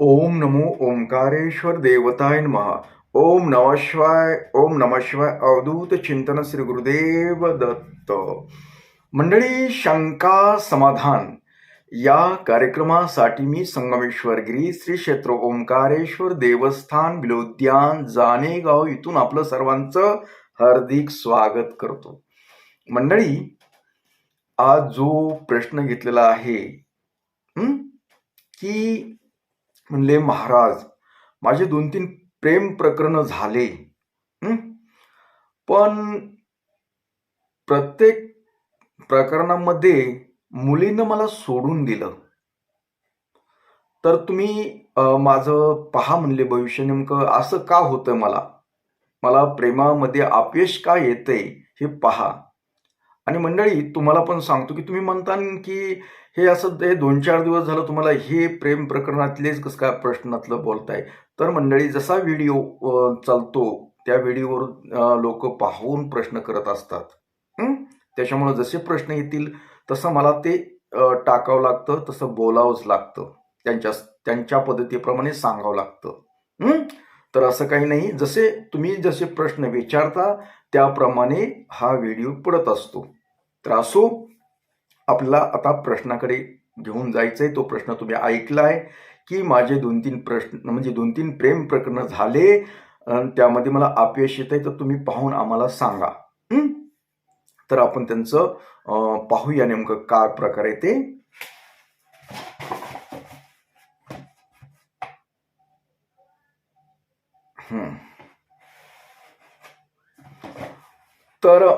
ओम नमो ओंकारेश्वर देवताय महा ओम नमः शिवाय ओम नमः शिवाय अवधूत चिंतन श्री गुरुदेव दत्त। मंडळी शंका समाधान। या कार्यक्रमासाठी मी संगमेश्वर गिरी श्री क्षेत्र ओंकारेश्वर देवस्थान बिलोद्यान जानेगाव इथून आपलं सर्वांचं हार्दिक स्वागत करतो। मंडळी आज जो प्रश्न घेतलेला आहे की म्हणले महाराज माझे दोन तीन प्रेम प्रकरण झाले. पण प्रत्येक प्रकरणामध्ये मुलीनं मला सोडून दिलं. तर तुम्ही माझं पहा म्हणले भविष्य नेमकं असं का होतं मला? मला प्रेमामध्ये अपयश का येतंय हे पहा. आणि मंडळी तुम्हाला पण सांगतो की तुम्ही म्हणता की हे असं हे दोन चार दिवस झालं तुम्हाला हे प्रेम प्रकरणातलेच कसं काय प्रश्नातलं बोलताय. तर मंडळी जसा व्हिडिओ चालतो त्या व्हिडिओवर लोक पाहून प्रश्न करत असतात. त्याच्यामुळं त्याच्यामुळे जसे प्रश्न येतील तसं मला ते टाकावं लागतं तसं बोलावंच लागतं. त्यांच्या त्यांच्या पद्धतीप्रमाणे सांगावं लागतं. तर असं काही नाही. जसे तुम्ही जसे प्रश्न विचारता त्याप्रमाणे हा व्हिडिओ पडत असतो. तर असो आता प्रश्नाकडे घेऊन जायचंय. तो प्रश्न तुम्ही ऐकलाय की माझे दोन तीन प्रश्न म्हणजे दोन तीन प्रेम प्रकरण झाले त्यामध्ये मला अपयश येत आहे तर तुम्ही पाहून आम्हाला सांगा. तर आपण त्यांचं पाहूया नेमकं काय प्रकार आहे ते. तर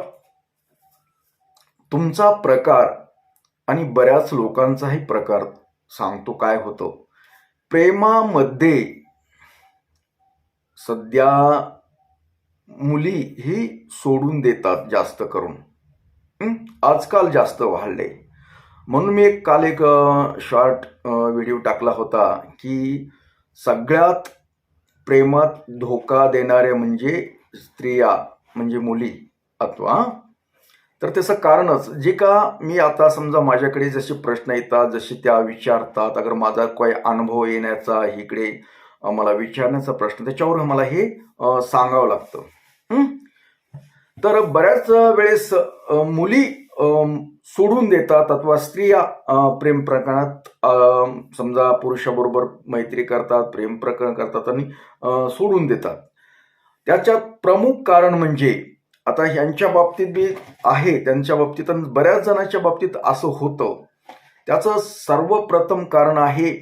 तुमचा प्रकार आणि बऱ्याच लोकांचाही प्रकार सांगतो काय होतं. प्रेमामध्ये सध्या मुली ही सोडून देतात जास्त करून. आजकाल जास्त वाढले. म्हणून मी एक काल एक शॉर्ट व्हिडिओ टाकला होता की सगळ्यात प्रेमात धोका देणारे म्हणजे स्त्रिया म्हणजे मुली अथवा तर त्याचं कारणच जे का मी आता समजा माझ्याकडे जसे प्रश्न येतात जसे त्या विचारतात अगर माझा काही अनुभव येण्याचा इकडे मला विचारण्याचा प्रश्न त्याच्यावर मला हे सांगावं लागतं. तर बऱ्याच वेळेस मुली सोडून देतात अथवा स्त्रिया प्रेम प्रकरणात समजा पुरुषाबरोबर मैत्री करतात प्रेम प्रकरण करतात आणि सोडून देतात. त्याच्यात प्रमुख कारण म्हणजे आता ह्यांच्या बाबतीत बी आहे त्यांच्या बाबतीत आणि बऱ्याच जणांच्या बाबतीत असं होतं. त्याचं सर्वप्रथम कारण आहे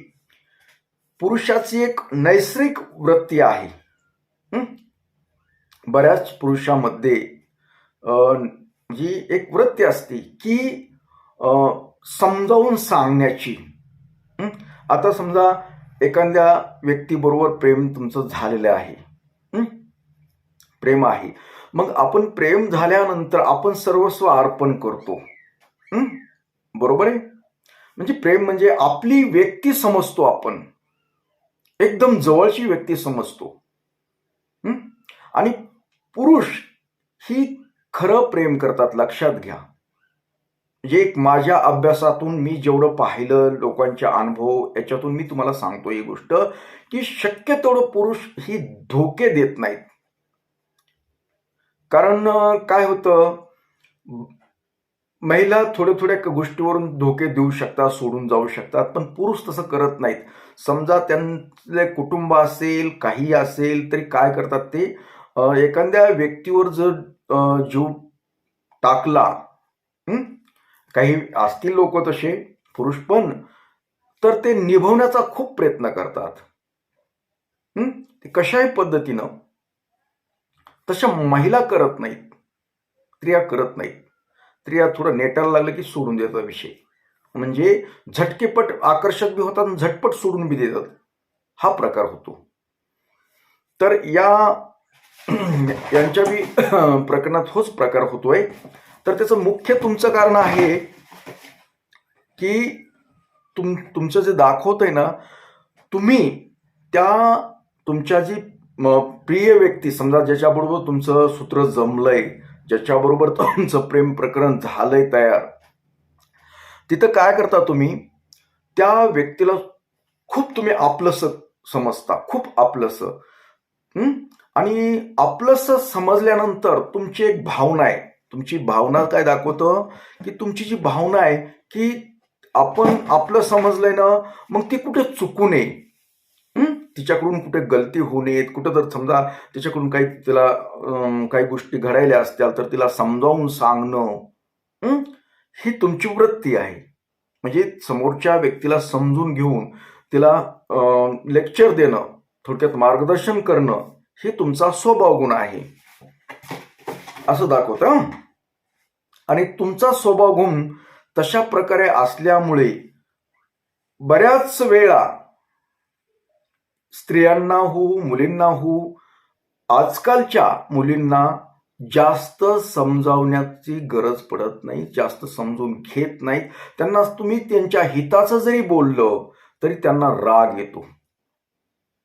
पुरुषाची एक नैसर्गिक वृत्ती आहे. बऱ्याच पुरुषामध्ये जी एक वृत्ती असते की समजावून सांगण्याची. आता समजा एखाद्या व्यक्तीबरोबर प्रेम तुमचं झालेलं आहे. प्रेम आहे. मग आपण प्रेम झाल्यानंतर आपण सर्वस्व अर्पण करतो. बरोबर आहे? म्हणजे प्रेम म्हणजे आपली व्यक्ती समजतो आपण. एकदम जवळची व्यक्ती समजतो. आणि पुरुष ही खरं प्रेम करतात लक्षात घ्या. म्हणजे एक माझ्या अभ्यासातून मी जेवढं पाहिलं लोकांच्या अनुभव याच्यातून मी तुम्हाला सांगतो ही गोष्ट की शक्यतोडं पुरुष ही धोके देत नाहीत. कारण काय होतं? महिला थोड्या थोड्या गोष्टीवरून धोके देऊ शकतात सोडून जाऊ शकतात पण पुरुष तसं करत नाहीत. समजा त्यांचे कुटुंब असेल काही असेल तरी काय करतात ते? एखाद्या व्यक्तीवर जर जीव टाकला काही असतील लोक तसे पुरुष पण तर ते निभवण्याचा खूप प्रयत्न करतात. ते कशाही पद्धतीनं तशा महिला करत नाहीत. स्त्रिया करत नाहीत. स्त्रिया थोडं नेटायला लागलं की सोडून देतात विषय. म्हणजे झटकेपट आकर्षक बी होतात आणि झटपट सोडून बी देतात. हा प्रकार होतो. तर या यांच्या बी प्रकरणात होच प्रकार होतोय. तर त्याचं मुख्य तुमचं कारण आहे की तुम तुमचं जे दाखवत आहे ना तुम्ही त्या तुमच्या जी मग प्रिय व्यक्ती समजा ज्याच्याबरोबर तुमचं सूत्र जमलंय ज्याच्याबरोबर तुमचं प्रेम प्रकरण झालंय तयार तिथं काय करता तुम्ही? त्या व्यक्तीला खूप तुम्ही आपलंसं समजता खूप आपलंसं. आणि आपलंसं समजल्यानंतर तुमची एक भावना आहे. तुमची भावना काय दाखवतं? की तुमची जी भावना आहे की आपण आपलं समजलंय ना मग ती कुठे चुकू नये. तिच्याकडून कुठे गलती होऊ नयेत कुठं जर समजा तिच्याकडून काही तिला काही गोष्टी घडायल्या असत्या तर तिला समजावून सांगणं ही? तुमची वृत्ती आहे. म्हणजे समोरच्या व्यक्तीला समजून घेऊन तिला लेक्चर देणं थोडक्यात मार्गदर्शन करणं हे तुमचा स्वभाव गुण आहे. असं दाखवतं आणि तुमचा स्वभाव गुण तशा प्रकारे असल्यामुळे बऱ्याच वेळा स्त्रियांना हो मुलींना हो आजकालच्या मुलींना जास्त समजावण्याची गरज पडत नाही जास्त समजून घेत नाहीत. त्यांना तुम्ही त्यांच्या हिताचं जरी बोललं तरी त्यांना राग येतो.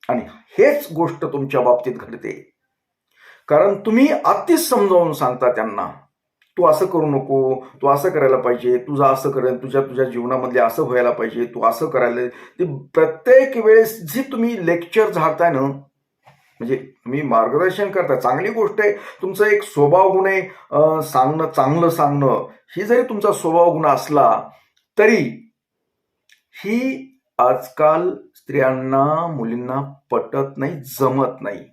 आणि हेच गोष्ट तुमच्या बाबतीत घडते. कारण तुम्ही अतिच समजावून सांगता त्यांना. तू असं करू नको तू असं करायला पाहिजे तुझं असं करेल तुझ्या तुझ्या जीवनामधले असं व्हायला पाहिजे तू असं करायला ते प्रत्येक वेळेस जी तुम्ही लेक्चर झाडताय ना म्हणजे तुम्ही मार्गदर्शन करता चांगली गोष्ट आहे. तुमचा एक स्वभाव गुण आहे सांगणं चांगलं सांगणं. ही जरी तुमचा स्वभाव गुण असला तरी ही आजकाल स्त्रियांना मुलींना पटत नाही जमत नाही.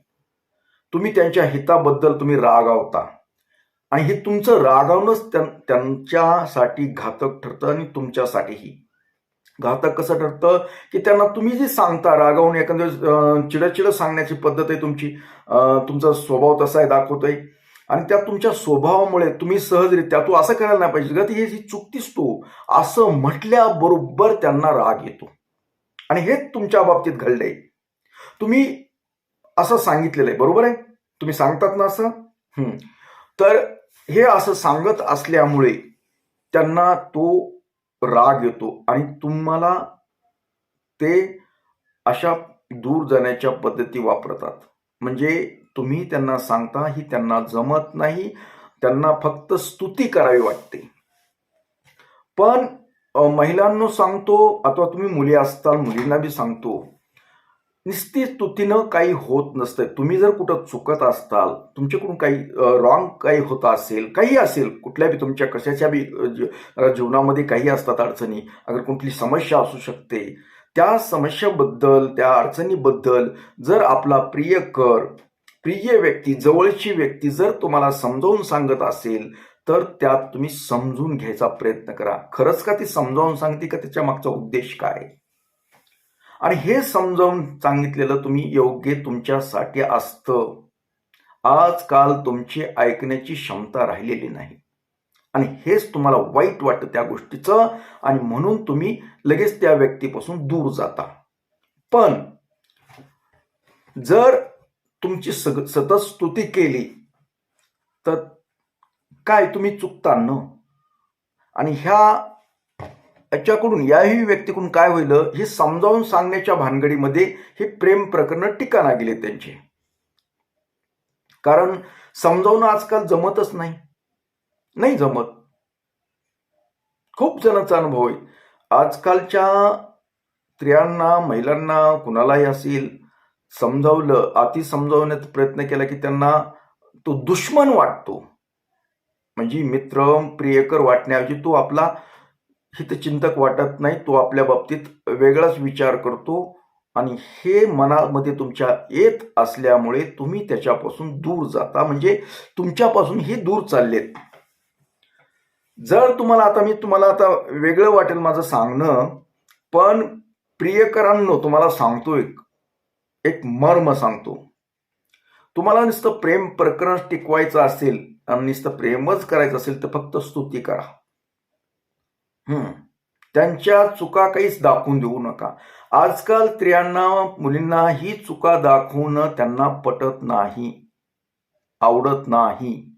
तुम्ही त्यांच्या हिताबद्दल तुम्ही रागावता. आणि हे तुमचं रागावणंच त्यां- त्यांच्यासाठी घातक ठरतं आणि तुमच्यासाठीही. घातक कसं ठरतं? की त्यांना तुम्ही जे सांगता रागावून एखाद्या वेळेस चिडचिड सांगण्याची पद्धत आहे तुमची तुमचा स्वभाव तसा आहे दाखवतोय. आणि त्या तुमच्या स्वभावामुळे तुम्ही सहजरित्या तू असं करायला नाही पाहिजे. गती हे जी चुकतीस तू असं म्हटल्याबरोबर त्यांना राग येतो. आणि हेच तुमच्या बाबतीत घडलंय. तुम्ही असं सांगितलेलं आहे. बरोबर आहे? तुम्ही सांगतात ना असं? तर हे असं सांगत असल्यामुळे त्यांना तो राग येतो आणि तुम्हाला ते अशा दूर जाण्याच्या पद्धती वापरतात. म्हणजे तुम्ही त्यांना सांगता ही त्यांना जमत नाही त्यांना फक्त स्तुती करावी वाटते. पण महिलांना सांगतो अथवा तुम्ही मुली असताल मुलींना बी सांगतो निस्ती स्तुतीनं काही होत नसतं तुम्ही जर कुठं चुकत असताल तुमच्याकडून काही रॉंग काही होत असेल काही असेल कुठल्या बी तुमच्या कशाच्या बी जीवनामध्ये काही असतात अडचणी अगर कुठली समस्या असू शकते त्या समस्येबद्दल त्या अडचणीबद्दल जर आपला प्रियकर प्रिय व्यक्ती जवळची व्यक्ती जर तुम्हाला समजावून सांगत असेल तर त्यात तुम्ही समजून घ्यायचा प्रयत्न करा. खरंच का ती समजावून सांगते का त्याच्या मागचा उद्देश काय? आणि हे समजावून सांगितलेलं तुम्ही योग्य तुमच्यासाठी असतं. आजकाल तुमची ऐकण्याची क्षमता राहिलेली नाही. आणि हेच तुम्हाला वाईट वाटतं त्या गोष्टीचं आणि म्हणून तुम्ही लगेच त्या व्यक्तीपासून दूर जाता. पण जर तुमची सग सतत स्तुती केली तर काय तुम्ही चुकता न? आणि ह्या याच्याकडून याही व्यक्तीकडून काय होईल हे समजावून सांगण्याच्या भानगडीमध्ये हे प्रेम प्रकरण टिकाणा गेले त्यांचे. कारण समजावून आजकाल जमतच नाही. नाही जमत. खूप जणांचा अनुभव आहे. आजकालच्या स्त्रियांना महिलांना कुणालाही असेल समजावलं अति समजावण्याचा प्रयत्न केला की त्यांना तो दुश्मन वाटतो. म्हणजे मित्र प्रियकर वाटण्याऐवजी तो आपला हितचिंतक वाटत नाही तो आपल्या बाबतीत वेगळाच विचार करतो आणि हे मनामध्ये तुमच्या येत असल्यामुळे तुम्ही त्याच्यापासून दूर जाता. म्हणजे तुमच्यापासून हे दूर चाललेत. जर तुम्हाला आता मी तुम्हाला आता वेगळं वाटेल माझं सांगणं पण प्रियकरांनो तुम्हाला सांगतो एक एक मर्म सांगतो. तुम्हाला नुसतं प्रेम प्रकरण टिकवायचं असेल आणि नुसतं प्रेमच करायचं असेल तर फक्त स्तुती करा. त्यांच्या चुका काहीच दाखवून देऊ नका. आजकाल स्त्रियांना मुलींना ही चुका दाखवून त्यांना पटत नाही आवडत नाही.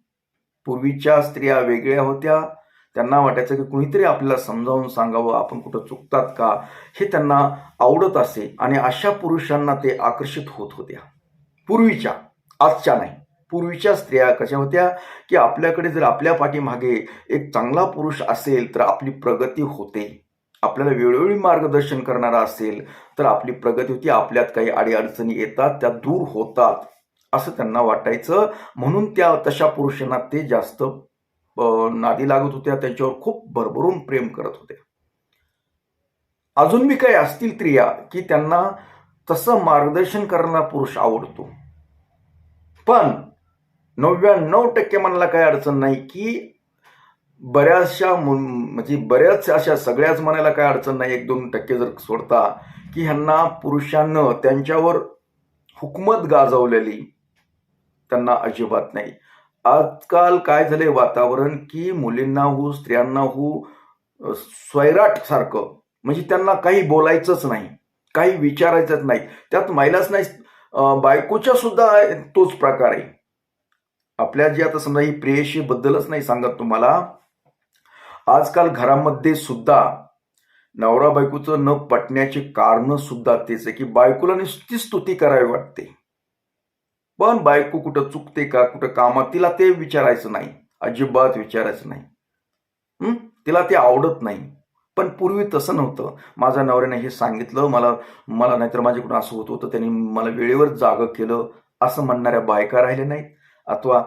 पूर्वीच्या स्त्रिया वेगळ्या होत्या. त्यांना वाटायचं की कुणीतरी आपल्याला समजावून सांगावं आपण कुठं चुकतात का? हे त्यांना आवडत असे आणि अशा पुरुषांना ते आकर्षित होत होत्या. पूर्वीच्या आजच्या नाही. पूर्वीच्या स्त्रिया कशा होत्या की आपल्याकडे जर आपल्या पाठीमागे एक चांगला पुरुष असेल तर आपली प्रगती होते. आपल्याला वेळोवेळी मार्गदर्शन करणारा असेल तर आपली प्रगती होती. आपल्यात काही अडीअडचणी येतात त्या दूर होतात असं त्यांना वाटायचं. म्हणून त्या तशा पुरुषांना ते जास्त नादी लागत होत्या. त्यांच्यावर खूप भरभरून प्रेम करत होत्या अजून बी काही असतील स्त्रिया की त्यांना तसं मार्गदर्शन करणारा पुरुष आवडतो. पण नव्याण्णव टक्के मनाला काही अडचण नाही की बऱ्याचशा म्हणजे बऱ्याच अशा सगळ्याच मनाला काय अडचण नाही. एक दोन टक्के जर सोडता की ह्यांना पुरुषांनं त्यांच्यावर हुकमत गाजवलेली त्यांना अजिबात नाही. आजकाल काय झाले वातावरण की मुलींना हो स्त्रियांना हो स्वैराट सारखं म्हणजे त्यांना काही बोलायचंच नाही काही विचारायचंच नाही. त्यात महिलाच नाही. बायकोच्या सुद्धा तोच प्रकार आहे. आपल्या जी आता समजा ही प्रेयशी बद्दलच नाही सांगत तुम्हाला आजकाल घरामध्ये सुद्धा नवरा बायकोचं न पटण्याचे कारण सुद्धा तेच आहे की बायकोला नुसती स्तुती करावी वाटते. पण बायको कुठं चुकते का कुठं कामात तिला ते विचारायचं नाही अजिबात विचारायचं नाही. तिला ते आवडत नाही. पण पूर्वी तसं नव्हतं. माझ्या नवऱ्याने हे सांगितलं मला मला नाहीतर माझ्याकडून असं होत होतं त्यांनी मला वेळेवर जागं केलं असं म्हणणाऱ्या बायका राहिल्या नाहीत. अथवा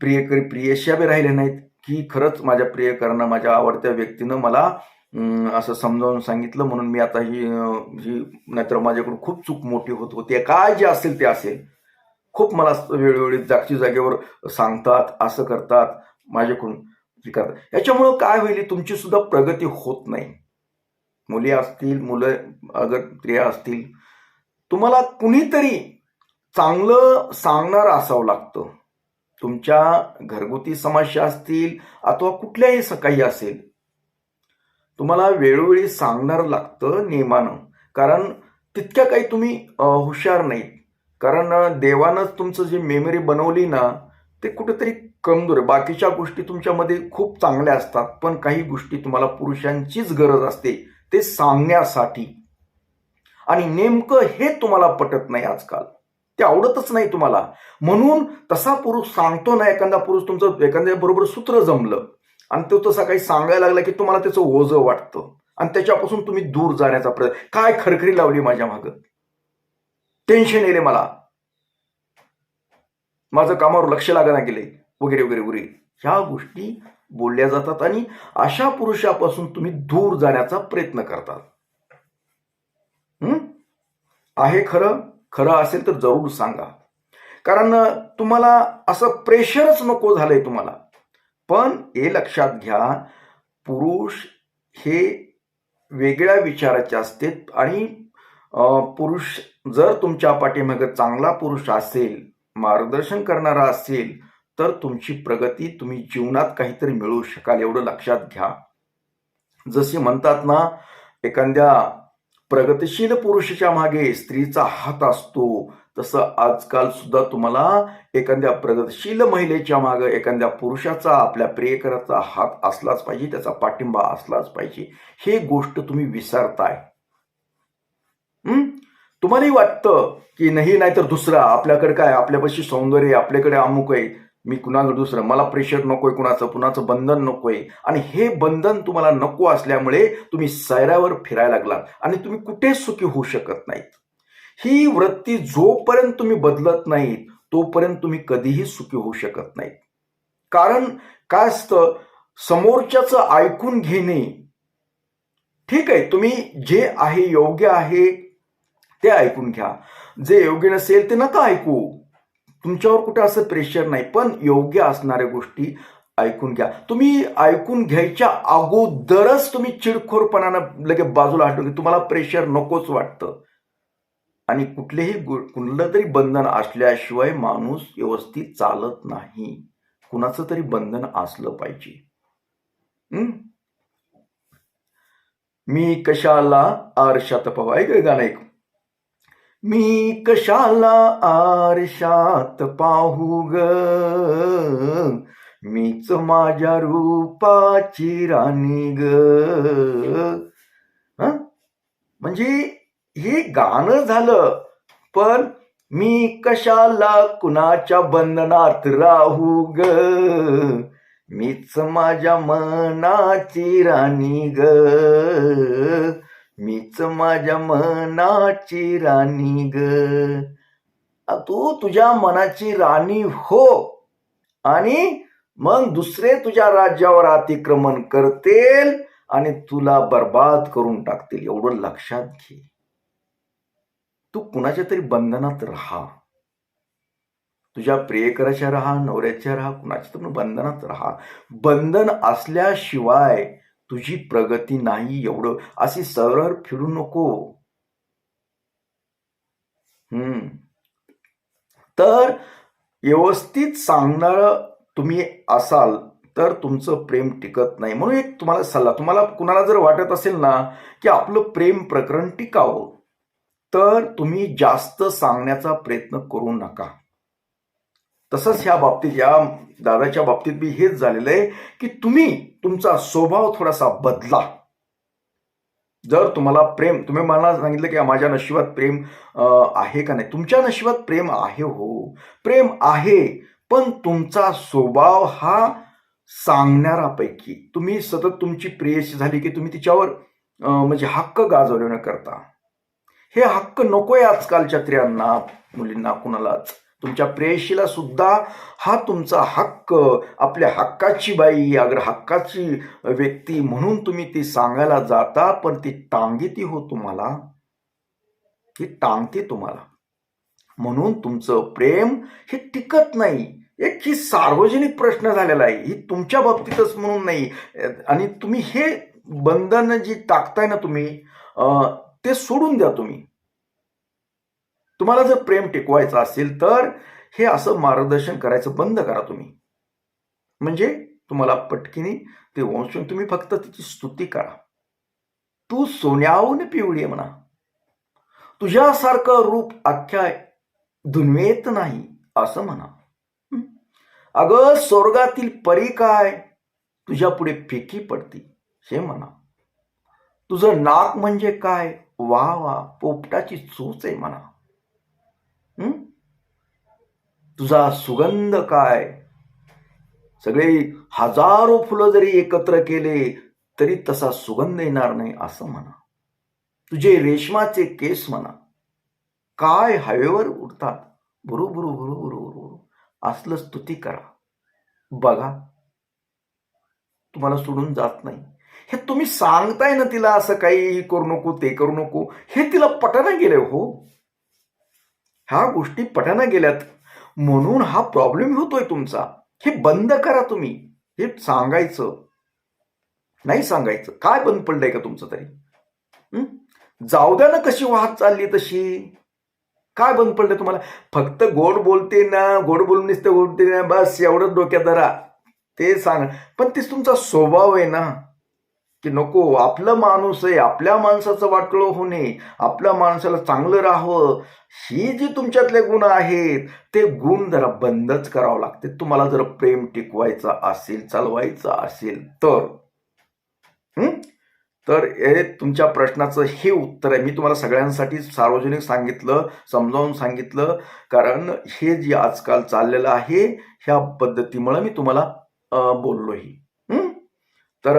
प्रियकरी प्रियशा बी राहिल्या नाहीत की खरंच माझ्या प्रियकरांना माझ्या आवडत्या व्यक्तीनं मला असं समजावून सांगितलं. म्हणून मी आता ही जी ही नाहीतर माझ्याकडून खूप चूक मोठी होत होती. काय जे असेल ते असेल. खूप मला वेळोवेळी जागची जागेवर सांगतात असं करतात माझ्याकडून हे करतात. याच्यामुळं काय होईल तुमची सुद्धा प्रगती होत नाही. मुली असतील मुलं अगर स्त्रिया असतील तुम्हाला कुणीतरी चांगलं सांगणार असावं लागतं. तुमच्या घरगुती समस्या असतील अथवा कुठल्याही सकाळी असेल तुम्हाला वेळोवेळी सांगणार लागतं नियमानं. कारण तितक्या काही तुम्ही हुशार नाहीत. कारण देवानंच तुमचं जी मेमरी बनवली ना ते कुठेतरी कमजोर आहे. बाकीच्या गोष्टी तुमच्यामध्ये खूप चांगल्या असतात पण काही गोष्टी तुम्हाला पुरुषांचीच गरज असते ते सांगण्यासाठी. आणि नेमकं हे तुम्हाला पटत नाही आजकाल. ते आवडतच नाही तुम्हाला. म्हणून तसा पुरुष सांगतो ना एखादा पुरुष तुमचं एखाद्या बरोबर सूत्र जमलं आणि तो तसा काही सांगायला लागला की तुम्हाला त्याचं ओझं वाटतं आणि त्याच्यापासून तुम्ही दूर जाण्याचा प्रयत्न काय खरखरी लावली माझ्या मागं? टेन्शन येले मला. माझं कामावर लक्ष लागायला गेले वगैरे वगैरे वगैरे. ह्या गोष्टी बोलल्या जातात आणि अशा पुरुषापासून तुम्ही दूर जाण्याचा प्रयत्न करतात. आहे खरं? खरं असेल तर जरूर सांगा. कारण तुम्हाला असं प्रेशरच नको झालंय तुम्हाला. पण हे लक्षात घ्या पुरुष हे वेगळ्या विचाराचे असतात आणि पुरुष जर तुमच्या पाठीमागे चांगला पुरुष असेल मार्गदर्शन करणारा असेल तर तुमची प्रगती तुम्ही जीवनात काहीतरी मिळवू शकाल एवढं लक्षात घ्या. जसे म्हणतात ना एखाद्या प्रगतिशील पुरुषाच्या मागे स्त्रीचा हात असतो. तसं आजकाल सुद्धा तुम्हाला एखाद्या प्रगतशील महिलेच्या मागे एखाद्या पुरुषाचा आपल्या प्रियकराचा हात असलाच पाहिजे त्याचा पाठिंबा असलाच पाहिजे. हे गोष्ट तुम्ही विसरताय. तुम्हालाही वाटतं की नाही नाहीतर दुसरा आपल्याकडे काय? आपल्यापाशी सौंदर्य आपल्याकडे अमुक आहे. मी कुणाकडे दुसरं? मला प्रेशर नकोय कुणाचं कुणाचं बंधन नकोय. आणि हे बंधन तुम्हाला नको असल्यामुळे तुम्ही सैरावर फिरायला लागलात आणि तुम्ही कुठेच सुखी होऊ शकत नाहीत. ही वृत्ती जोपर्यंत तुम्ही बदलत नाहीत तोपर्यंत तुम्ही कधीही सुखी होऊ शकत नाहीत. कारण काय असतं? समोरच्याचं ऐकून घेणे ठीक आहे तुम्ही जे आहे योग्य आहे ते ऐकून घ्या. जे योग्य नसेल ते नका ऐकू. तुमच्यावर कुठे असं प्रेशर नाही पण योग्य असणाऱ्या गोष्टी ऐकून घ्या. तुम्ही ऐकून घ्यायच्या अगोदरच तुम्ही चिडखोरपणानं लगे बाजूला हटवून घ्या. तुम्हाला प्रेशर नकोच वाटतं. आणि कुठलेही कुठलं तरी बंधन असल्याशिवाय माणूस व्यवस्थित चालत नाही. कुणाचं तरी बंधन असलं पाहिजे. मी कशाला आरशात पाहू ऐक गाणं ऐकू. मी कशाला आरशात पाहू ग? मीच माझ्या रूपाची राणी ग. म्हणजे हे गाणं झालं पण मी कशाला कुणाच्या बंधनात राहू ग? मीच माझ्या मनाची राणी ग. मीच माझ्या मनाची राणी ग. तू तुझ्या मनाची राणी हो. आणि मग दुसरे तुझ्या राज्यावर अतिक्रमण करतील आणि तुला बर्बाद करून टाकतील. एवढं लक्षात घे. तू कुणाच्या तरी बंधनात राहा. तुझ्या प्रियकराच्या राहा नवऱ्याच्या राहा कुणाच्या तरी बंधनात राहा. बंधन असल्याशिवाय तुझी प्रगती नाही एवढं. अशी सरळ फिरू नको. हम्म. तर व्यवस्थित सांगणार तुम्ही असाल तर तुमचं प्रेम टिकत नाही. म्हणून एक तुम्हाला सल्ला तुम्हाला कुणाला जर वाटत असेल ना की आपलं प्रेम प्रकरण टिकावं तर तुम्ही जास्त सांगण्याचा प्रयत्न करू नका. तसंच ह्या बाबतीत या दादाच्या बाबतीत बी हेच झालेलं आहे की तुम्ही तुमचा स्वभाव थोडासा बदला. जर तुम्हाला प्रेम तुम्ही मला सांगितलं की माझ्या नशिबात प्रेम आहे का नाही? तुमच्या नशिबात प्रेम आहे हो. प्रेम आहे पण तुमचा स्वभाव हा सांगणारापैकी तुम्ही सतत तुमची प्रेयशी झाली की तुम्ही तिच्यावर म्हणजे हक्क गाजवणे करता. हे हक्क नकोय आजकालच्या स्त्रियांना मुलींना कुणालाच. तुमच्या प्रेयशीला सुद्धा हा तुमचा हक्क आपल्या हक्काची बाई अगर हक्काची व्यक्ती म्हणून तुम्ही ती सांगायला जाता पण ती टांगीती हो तुम्हाला. ती टांगते तुम्हाला. म्हणून तुमचं प्रेम हे टिकत नाही. एक ही सार्वजनिक प्रश्न झालेला आहे. ही तुमच्या बाबतीतच म्हणून नाही. आणि तुम्ही हे बंधन जी टाकताय ना तुम्ही ते सोडून द्या तुम्ही. तुम्हाला जर प्रेम टिकवायचं असेल तर हे असं मार्गदर्शन करायचं बंद करा तुम्ही. म्हणजे तुम्हाला पटकिनी ते वंशून तुम्ही फक्त तिची स्तुती करा. तू सोन्याहून पिवळी आहे म्हणा. तुझ्यासारखं रूप अख्ख्या दुन्वेत नाही असं म्हणा. अगं स्वर्गातील परी काय? तुझ्या पुढे फिकी पडती हे म्हणा. तुझं नाक म्हणजे काय? वा वा पोपटाची चोच आहे म्हणा. तुझा सुगंध काय? सगळे हजारो फुलं जरी एकत्र केले तरी तसा सुगंध येणार नाही असं म्हणा. तुझे रेशमाचे केस म्हणा. काय हवेवर उडतात? बुरु बुरु बुरु असलं स्तुती करा. बघा. तुम्हाला सोडून जात नाही. हे तुम्ही सांगताय ना तिला असं काही करू नको ते करू नको. हे तिला पटना गेले हो. ह्या गोष्टी पटाना गेल्यात. म्हणून हा प्रॉब्लेम होतोय तुमचा. हे बंद करा तुम्ही. हे सांगायचं. नाही सांगायचं. काय बंद पडलंय का तुमचं तरी? जाऊ द्या ना कशी वाहत चालली तशी. काय बंद पडलं तुम्हाला? फक्त गोड बोलते ना. गोड बोलून नुसतं बोलते ना. बस एवढंच डोक्यात धरा. ते सांग. पण तेच तुमचा स्वभाव आहे ना. की नको आपलं माणूस आहे आपल्या माणसाचं वाटलं होणे आपल्या माणसाला चांगलं राहावं ही जी तुमच्यातले गुण आहेत ते गुण जरा बंदच करावं लागते. तुम्हाला जर प्रेम टिकवायचं असेल चालवायचं असेल तर. हं? तर हे तुमच्या प्रश्नाचं हे उत्तर आहे. मी तुम्हाला सगळ्यांसाठी सार्वजनिक सांगितलं समजावून सांगितलं कारण हे जे आजकाल चाललेलं आहे ह्या पद्धतीमुळे मी तुम्हाला बोललोही तर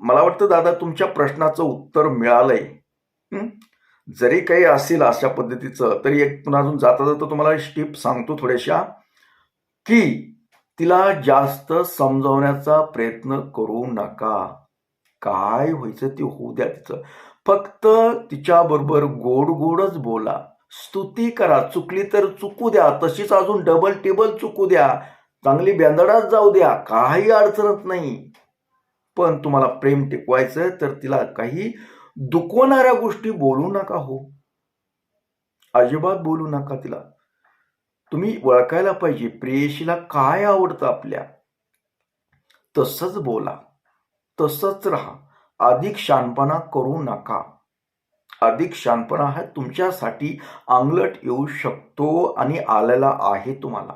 मला वाटतं दादा तुमच्या प्रश्नाचं उत्तर मिळालंय. जरी काही असेल अशा पद्धतीचं तरी एक पुन्हा अजून जाता जाता तुम्हाला स्टिप सांगतो थोड्याशा की तिला जास्त समजावण्याचा प्रयत्न करू नका. काय व्हायचं ते होऊ द्या तिचं. फक्त तिच्याबरोबर गोड गोडच बोला. स्तुती करा. चुकली तर चुकू द्या. तशीच अजून डबल टेबल चुकू द्या. चांगली बेंदडाच जाऊ द्या. काही अडचणच नाही. पण तुम्हाला प्रेम टिकवायचं तर तिला काही दुखवणाऱ्या गोष्टी बोलू नका हो. अजिबात बोलू नका तिला. तुम्ही ओळखायला पाहिजे प्रेयशीला काय आवडतं आपल्या? तसंच बोला. तसंच राहा. अधिक शानपणा करू नका. अधिक शानपणा हा तुमच्यासाठी अंगलट येऊ शकतो आणि आलेला आहे तुम्हाला.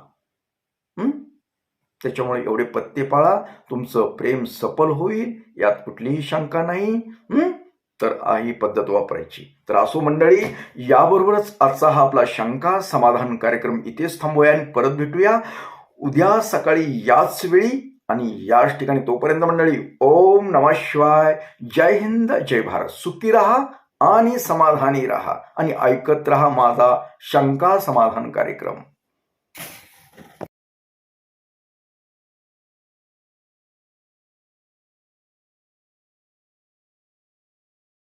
त्याच्यामुळे एवढे पत्ते पाळा तुमचं प्रेम सफल होईल यात कुठलीही शंका नाही तर ही पद्धत वापरायची. तर असो मंडळी याबरोबरच आजचा हा आपला शंका समाधान कार्यक्रम इथेच थांबूया आणि परत भेटूया. उद्या सकाळी याच वेळी आणि याच ठिकाणी तोपर्यंत मंडळी ओम नमः शिवाय. जय हिंद जय भारत. सुखी राहा आणि समाधानी राहा. आणि ऐकत राहा माझा शंका समाधान कार्यक्रम.